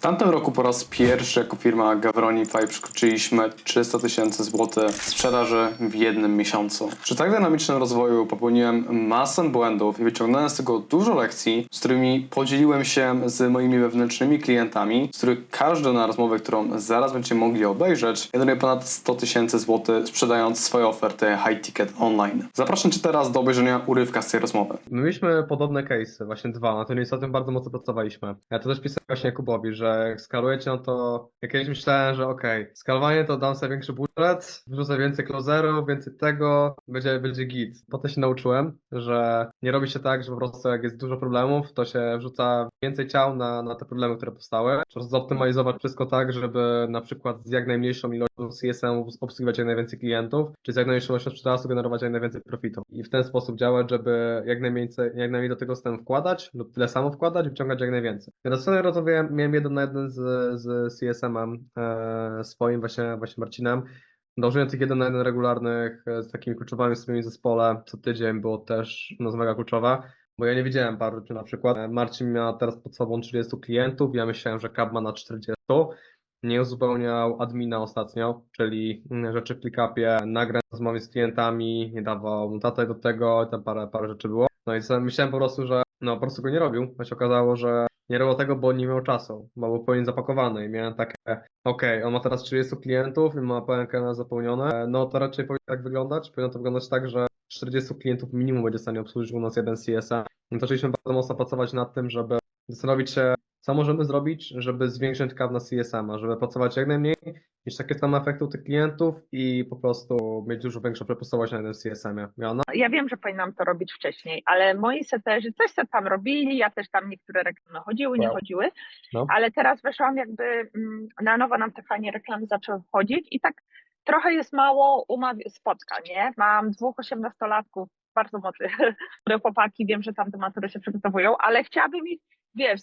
W tamtym roku po raz pierwszy jako firma Gavronify przekroczyliśmy 300 tysięcy złotych sprzedaży w jednym miesiącu. Przy tak dynamicznym rozwoju popełniłem masę błędów i wyciągnąłem z tego dużo lekcji, z którymi podzieliłem się z moimi wewnętrznymi klientami, z których każdy na rozmowę, którą zaraz będziecie mogli obejrzeć, generuje ponad 100 tysięcy złotych sprzedając swoje oferty high ticket online. Zapraszam Cię teraz do obejrzenia urywka z tej rozmowy. My mieliśmy podobne case'y, właśnie dwa, na tym ostatnim bardzo mocno pracowaliśmy. Ja to też pisałem właśnie Kubowi, że jak skalujecie, no to jak kiedyś myślałem, że okej, skalowanie to dam sobie większy budżet, wrzucę więcej closerów, więcej tego, będzie, będzie git. Potem się nauczyłem, że nie robi się tak, że po prostu jak jest dużo problemów, to się wrzuca więcej ciał na, na te problemy, które powstały. Trzeba zoptymalizować wszystko tak, żeby na przykład z jak najmniejszą ilością CSM obsługiwać jak najwięcej klientów, czy z jak najmniejszą ilością sprzedaży generować jak najwięcej profitów. I w ten sposób działać, żeby jak najwięcej, jak najmniej do tego systemu wkładać lub tyle samo wkładać i wyciągać jak najwięcej. Ja dosłownie rozmawiałem, miałem jeden na jeden z, z CSM-em e, swoim właśnie, właśnie Marcinem. Tych jeden na jeden regularnych e, z takimi kluczowymi w swoim zespole co tydzień było też no, mega kluczowe. Bo ja nie widziałem paru rzeczy na przykład. e, Marcin miał teraz pod sobą 30 klientów, ja myślałem, że Kab ma na 40. Nie uzupełniał admina ostatnio, czyli mm, rzeczy w ClickUpie, nagrań rozmowy z klientami, nie dawał notatek do tego, tam parę, parę rzeczy było. No i myślałem po prostu, że no po prostu go nie robił. A się okazało, że nie robił tego, bo nie miał czasu, bo był pełnie zapakowany i miałem takie, okej, on ma teraz 30 klientów i ma pełen zapełnione, no to raczej powinno tak wyglądać, powinno to wyglądać tak, że 40 klientów minimum będzie w stanie obsłużyć u nas jeden CSA. No zaczęliśmy bardzo mocno pracować nad tym, żeby zastanowić się, co możemy zrobić, żeby zwiększyć kaw na CSM, żeby pracować jak najmniej, mieć takie same efekty u tych klientów i po prostu mieć dużo większą przepustowość na jednym CSM-ie. Joanna? Ja wiem, że powinnam to robić wcześniej, ale moi seterzy coś se tam robili, ja też tam niektóre reklamy chodziły, nie Wow. chodziły, No. ale teraz weszłam jakby mm, na nowo nam te fajnie reklamy zaczęły wchodzić i tak trochę jest mało umaw- spotkań, nie? Mam dwóch osiemnastolatków, bardzo młodych, które chłopaki, wiem, że tam do matury się przygotowują, ale chciałabym ich, wiesz,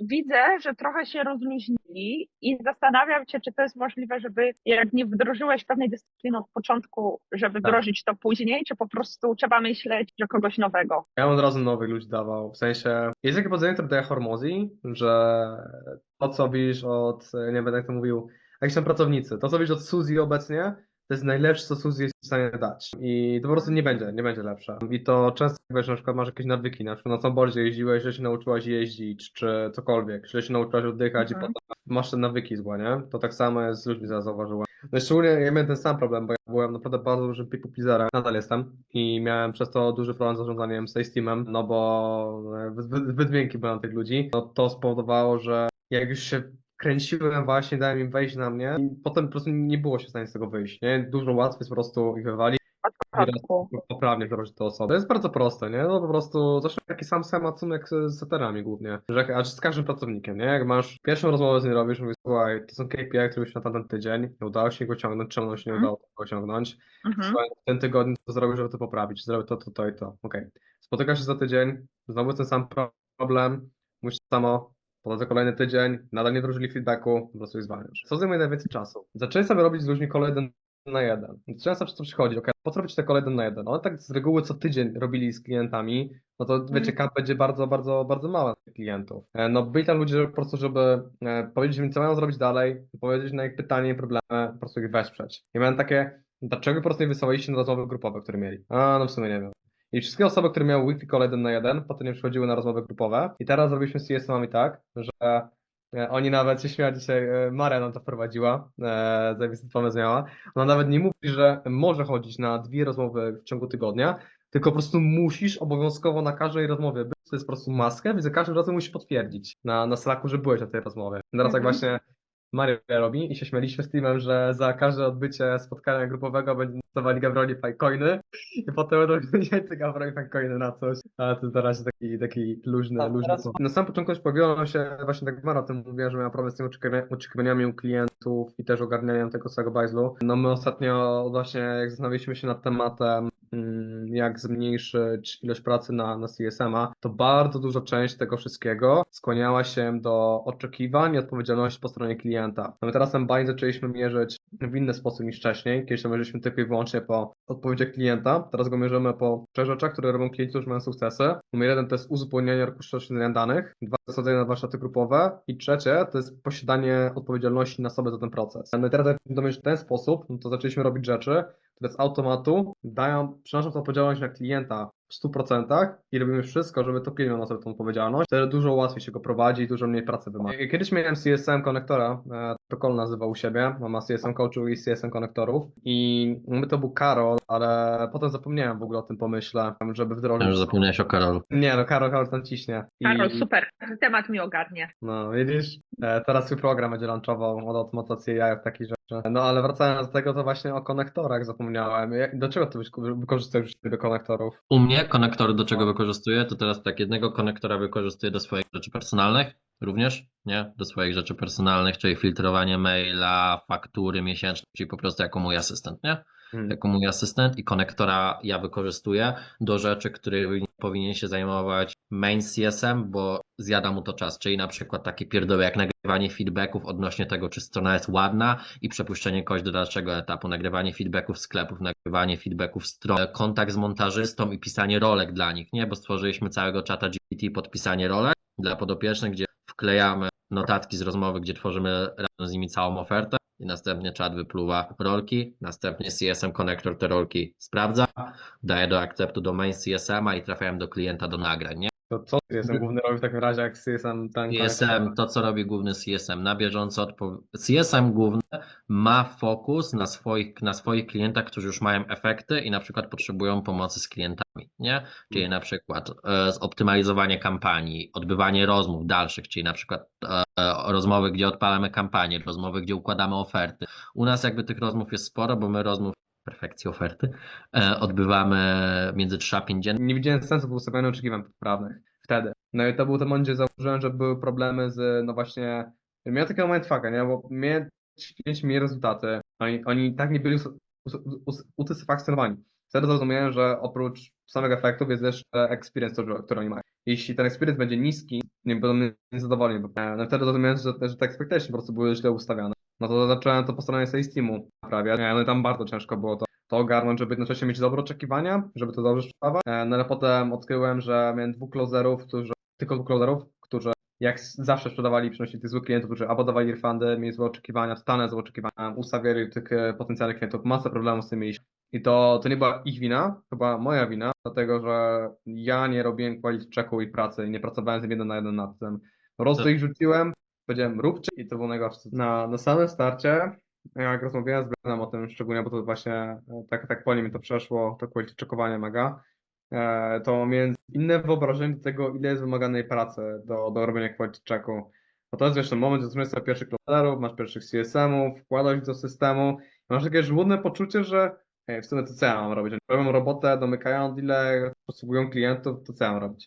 widzę, że trochę się rozluźnili i zastanawiam się, czy to jest możliwe, żeby jak nie wdrożyłeś pewnej dyscypliny od początku, żeby Tak. wdrożyć to później, czy po prostu trzeba myśleć o kogoś nowego. Ja bym od razu nowych ludzi dawał, w sensie, jest takie powiedzenie, które daje Hormozy, że to, co widzisz od, nie będę jak to mówił, jakieś tam pracownicy, to, co widzisz od Suzy obecnie, to jest najlepsze, co Suzy jest w stanie dać. I to po prostu nie będzie, nie będzie lepsze. I to często, wiesz, na przykład masz jakieś nawyki, na przykład na snowboardzie jeździłeś, że się nauczyłaś jeździć, czy cokolwiek, że się nauczyłaś oddychać Mhm. i potem masz te nawyki złe, nie? To tak samo jest z ludźmi, zaraz zauważyłem. No szczególnie ja miałem ten sam problem, bo ja byłem naprawdę bardzo dużym people pleaserem, nadal jestem i miałem przez to duży problem z zarządzaniem sales teamem, no bo e, zbyt, zbyt miękki byłem tych ludzi. No to spowodowało, że jak już się kręciłem właśnie, dałem im wejść na mnie i potem po prostu nie było się w stanie z tego wyjść, nie? Dużo łatwiej jest po prostu ich wywalić początku. poprawnie wdrożyć te osoby. To jest bardzo proste, nie? No po prostu zresztą taki sam schemat jak z seterami głównie. Że, a z każdym pracownikiem, nie? Jak masz pierwszą rozmowę z nim robisz, mówisz, słuchaj, to są KPI, które już na tamten tydzień, nie udało się go osiągnąć, czemu się nie Mhm. udało tego osiągnąć? Mhm. Słuchaj, w tym tygodniu co zrobisz, żeby to poprawić? Zrobię to, to, to i to. Okej. Spotykasz się za tydzień, znowu ten sam pro- problem, mówisz to samo, za kolejny tydzień, nadal nie wdrożyli feedbacku, po prostu ich zwalniasz. Co zajmuje najwięcej czasu? Zaczęli sobie robić z ludźmi jeden na jeden. Często przez to przychodzi, ok, po co robić te jeden na jeden? One tak z reguły co tydzień robili z klientami, no to wiecie, kap będzie bardzo, bardzo, bardzo mała tych klientów. E, No byli tam ludzie, po prostu, żeby e, powiedzieć im, co mają zrobić dalej, powiedzieć na ich pytanie i problemy, po prostu ich wesprzeć. I miałem takie, dlaczego po prostu nie wysłaliście na rozmowy grupowe, które mieli? A, no w sumie nie wiem. I wszystkie osoby, które miały weekly call jeden na jeden, potem nie przychodziły na rozmowy grupowe. I teraz zrobiliśmy z CSM-ami tak, że e, oni nawet się śmiali dzisiaj, e, Maria nam to wprowadziła, e, zajebisty pomysł miała. Ona nawet nie mówi, że może chodzić na dwie rozmowy w ciągu tygodnia, tylko po prostu musisz obowiązkowo na każdej rozmowie być, to jest po prostu maskę, więc za każdym razem musisz potwierdzić na, na Slacku, że byłeś na tej rozmowie. Teraz jak Mhm. właśnie Maria robi i się śmialiśmy z teamem, że za każde odbycie spotkania grupowego będzie dostawali Gabroni Coiny i potem będą więcej Gabroni Coiny na coś. Ale to jest na razie taki, taki luźny, A luźny teraz-. Na samym początku już pojawiło się, właśnie tak Mara o tym mówiła, że miała problem z tymi oczekiwania- oczekiwaniami u klientów i też ogarnianiem tego całego bajzlu. No my ostatnio właśnie jak zastanawialiśmy się nad tematem jak zmniejszyć ilość pracy na, na CSM-a, to bardzo duża część tego wszystkiego skłaniała się do oczekiwań i odpowiedzialności po stronie klienta. No my teraz bind zaczęliśmy mierzyć w inny sposób niż wcześniej. Kiedyś to mierzyliśmy tylko i wyłącznie po odpowiedziach klienta. Teraz go mierzymy po trzech rzeczach, które robią klienci, którzy mają sukcesy. Numer jeden to jest uzupełnianie rozproszenia danych, dwa to sadzenie na warsztaty grupowe i trzecie to jest posiadanie odpowiedzialności na sobie za ten proces. No i teraz jak to w ten sposób, no to zaczęliśmy robić rzeczy, które z automatu dają, przenoszą tę odpowiedzialność na klienta w 100% i robimy wszystko, żeby to klient miał na sobie tą odpowiedzialność. Wtedy dużo łatwiej się go prowadzi i dużo mniej pracy wymaga. Kiedyś miałem CSM konektora, e, to Kol nazywał u siebie, ma CSM coachów i CSM konektorów i my to był Karol, ale potem zapomniałem w ogóle o tym pomyśle, żeby Ja wdrożyć. już zapomniałeś o Karolu. Nie no, Karol, Karol tam ciśnie. I- Karol, super, temat mi ogarnie. no, widzisz, e, teraz swój program będzie launchował od automatyzacji jaj w takich rzeczy. No, ale wracając do tego, to właśnie o konektorach zapomniałem. Jak- Do czego ty wyś- wykorzystujesz do konektorów? U mnie konektory do czego wykorzystuję, to teraz tak, jednego konektora wykorzystuję do swoich rzeczy personalnych, również, nie? Do swoich rzeczy personalnych, czyli filtrowanie maila, faktury miesięczne, czyli po prostu jako mój asystent, nie? Hmm. Jako mój asystent i konektora ja wykorzystuję do rzeczy, którymi powinien się zajmować main CSM, bo zjada mu to czas, czyli na przykład takie pierdoły jak nagrywanie feedbacków odnośnie tego, czy strona jest ładna i przepuszczenie kogoś do dalszego etapu, nagrywanie feedbacków sklepów, nagrywanie feedbacków stron, kontakt z montażystą i pisanie rolek dla nich, nie? Bo stworzyliśmy całego czata GPT pod pisanie rolek dla podopiecznych, gdzie wklejamy notatki z rozmowy, gdzie tworzymy razem z nimi całą ofertę i następnie czat wypluwa rolki, następnie CSM Connector te rolki sprawdza, daje do akceptu do main CSM-a i trafiają do klienta do nagrań, nie? To co CSM główny robi w takim razie, jak CSM ten CSM, to co robi główny CSM, na bieżąco odpo... CSM główny ma fokus na swoich, na swoich klientach, którzy już mają efekty i na przykład potrzebują pomocy z klientami, nie? Czyli na przykład e, zoptymalizowanie kampanii, odbywanie rozmów dalszych, czyli na przykład e, rozmowy, gdzie odpalamy kampanię, rozmowy, gdzie układamy oferty. U nas jakby tych rozmów jest sporo, bo my rozmów perfekcji oferty e, odbywamy między 3 a 5 dziennie. Nie widziałem sensu w ustawianiu oczekiwań poprawnych wtedy. No i to był ten moment, gdzie zauważyłem, że były problemy z, no właśnie, miałem takiego mindfucka, nie? Bo ci klienci mieli rezultaty, oni, oni tak nie byli us- us- us- utysfakcjonowani. Wtedy zrozumiałem, że oprócz samych efektów jest jeszcze experience, który, oni mają. Jeśli ten experience będzie niski, nie będą niezadowoleni, e, no wtedy zrozumiałem, że, że te expectation po prostu były źle ustawione. No to zacząłem to po stronie sales teamu naprawiać, E, no i tam bardzo ciężko było to to ogarnąć, żeby jednocześnie mieć dobre oczekiwania, żeby to dobrze sprzedawać. E, No ale potem odkryłem, że miałem dwóch closerów, którzy, tylko dwóch closerów, którzy jak zawsze sprzedawali przynosili tych złych klientów, którzy albo dawali refundy, mieli złe oczekiwania, totalne złe oczekiwania, ustawiali tych e, potencjalnych klientów, masę problemów z tym mieliśmy. I to, to nie była ich wina, była moja wina, dlatego że ja nie robiłem quality checku i pracy i nie pracowałem z nim jeden na jeden nad tym. Po prostu ich rzuciłem, powiedziałem róbcie i to było najgorsze. Na, na samym starcie jak rozmawiałem z Brianem o tym szczególnie, bo to właśnie e, tak, tak po nim to przeszło, to quality checkowanie mega, e, to miałem inne wyobrażenie tego, ile jest wymaganej pracy do, do robienia quality checku. Bo to jest wiesz, ten moment, że zaczynasz sobie pierwszych closerów, masz pierwszych CSM-ów, wkładasz do systemu i masz takie żłudne poczucie, że ej, w sumie to co ja mam robić? Robią robotę, domykają deale, posługują klientów, to co ja mam robić?